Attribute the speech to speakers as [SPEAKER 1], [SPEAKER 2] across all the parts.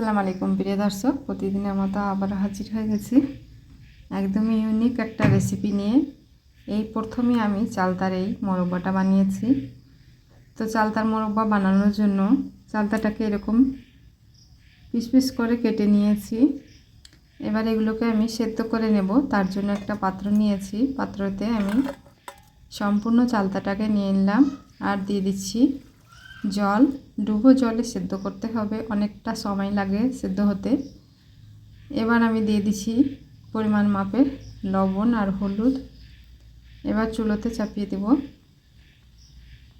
[SPEAKER 1] আসসালামু আলাইকুম, প্রিয় দর্শক। প্রতিদিনের মতো আবার হাজির হয়ে গেছি। একদমই ইউনিক একটা রেসিপি নিয়ে। এই প্রথমে আমি চালতার এই মোরব্বাটা বানিয়েছি। তো চালতার মোরব্বা বানানোর জন্য চালতাটাকে এরকম পিস পিস করে কেটে নিয়েছি। এবার এগুলোকে আমি সেদ্ধ করে নেব। তার জন্য একটা পাত্র নিয়েছি। পাত্রতে আমি সম্পূর্ণ চালতাটাকে নিয়ে নিলাম। আর দিয়ে দিচ্ছি জল, ডুবো জলে সেদ্ধ করতে হবে, অনেকটা সময় লাগে সেদ্ধ হতে। এবার আমি দিয়ে দিছি পরিমাণ মাপের লবণ আর হলুদ। এবার চুলোতে চাপিয়ে দেব।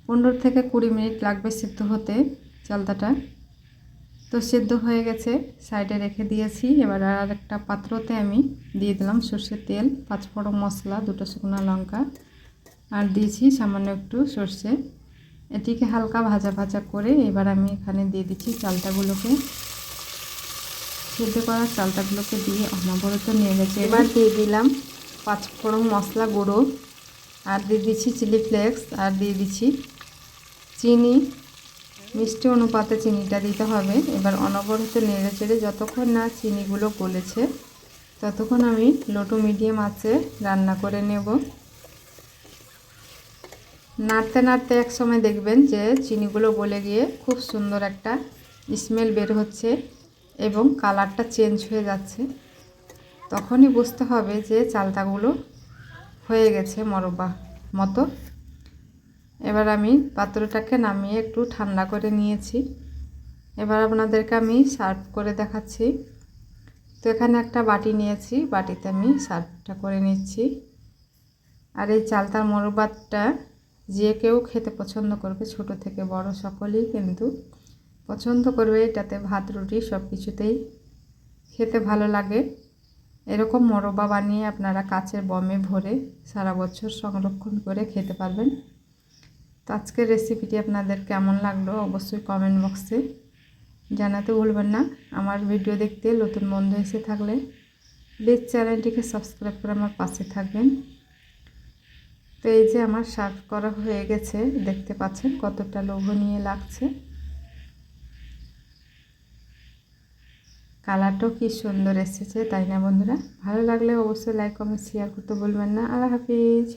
[SPEAKER 1] পনেরো থেকে কুড়ি মিনিট লাগবে সেদ্ধ হতে চালতাটা। তো সেদ্ধ হয়ে গেছে, সাইডে রেখে দিয়েছি। এবার আর একটা পাত্রতে আমি দিয়ে দিলাম সর্ষের তেল, পাঁচফোড়ন মশলা, দুটো শুকনো লঙ্কা। আর দিয়েছি সামান্য একটু সর্ষে। এটিকে হালকা ভাজা ভাজা করে এবার আমি এখানে দিয়ে দিচ্ছি চালটাগুলোকে। সেদ্ধ করা চালটাগুলোকে দিয়ে অনবরত নিয়ে গেছে এবার দিয়ে দিলাম পাঁচ ফোড়ন মশলা গুঁড়ো। আর দিয়ে দিচ্ছি চিলি ফ্লেক্স, আর দিয়ে দিচ্ছি চিনি। মিষ্টি অনুপাতে চিনিটা দিতে হবে। এবার অনবরত নেড়ে চেড়ে যতক্ষণ না চিনিগুলো গলেছে, ততক্ষণ আমি লোটো মিডিয়াম আছে রান্না করে নেব। নাড়তে নাড়তে এক সময় দেখবেন যে চিনিগুলো গলে গিয়ে খুব সুন্দর একটা স্মেল বের হচ্ছে এবং কালারটা চেঞ্জ হয়ে যাচ্ছে। তখনই বুঝতে হবে যে চালতাগুলো হয়ে গেছে মরব্বা মতো। এবার আমি পাত্রটাকে নামিয়ে একটু ঠান্ডা করে নিয়েছি। এবার আপনাদেরকে আমি সার্ভ করে দেখাচ্ছি। তো এখানে একটা বাটি নিয়েছি, বাটিতে আমি সার্ভটা করে নিচ্ছি। আর এই চালতার মরব্বাটা যে কেউ খেতে পছন্দ করবে, ছোট থেকে বড় সকলেই কিন্তু পছন্দ করবে। এটাতে ভাত, রুটি সব কিছুতেই খেতে ভালো লাগে। এরকম মরবা বানিয়ে আপনারা কাচের বমে ভরে সারা বছর সংরক্ষণ করে খেতে পারবেন। তো আজকের রেসিপিটি আপনাদের কেমন লাগল অবশ্যই কমেন্ট বক্সে জানাতে ভুলবেন না। আমার ভিডিও দেখতে নতুন বন্ধু এসে থাকলে, বেশ চ্যানেলটিকে সাবস্ক্রাইব করে আমার পাশে থাকবেন। তো এই যে আমার সার্ভ করা হয়ে গেছে, দেখতে পাচ্ছেন কতটা লোভনীয় লাগছে। কালারটাও কি সুন্দর এসেছে, তাই না বন্ধুরা? ভালো লাগলে অবশ্যই লাইক কমেন্ট শেয়ার করতে বলবেন না। আল্লাহ হাফিজ।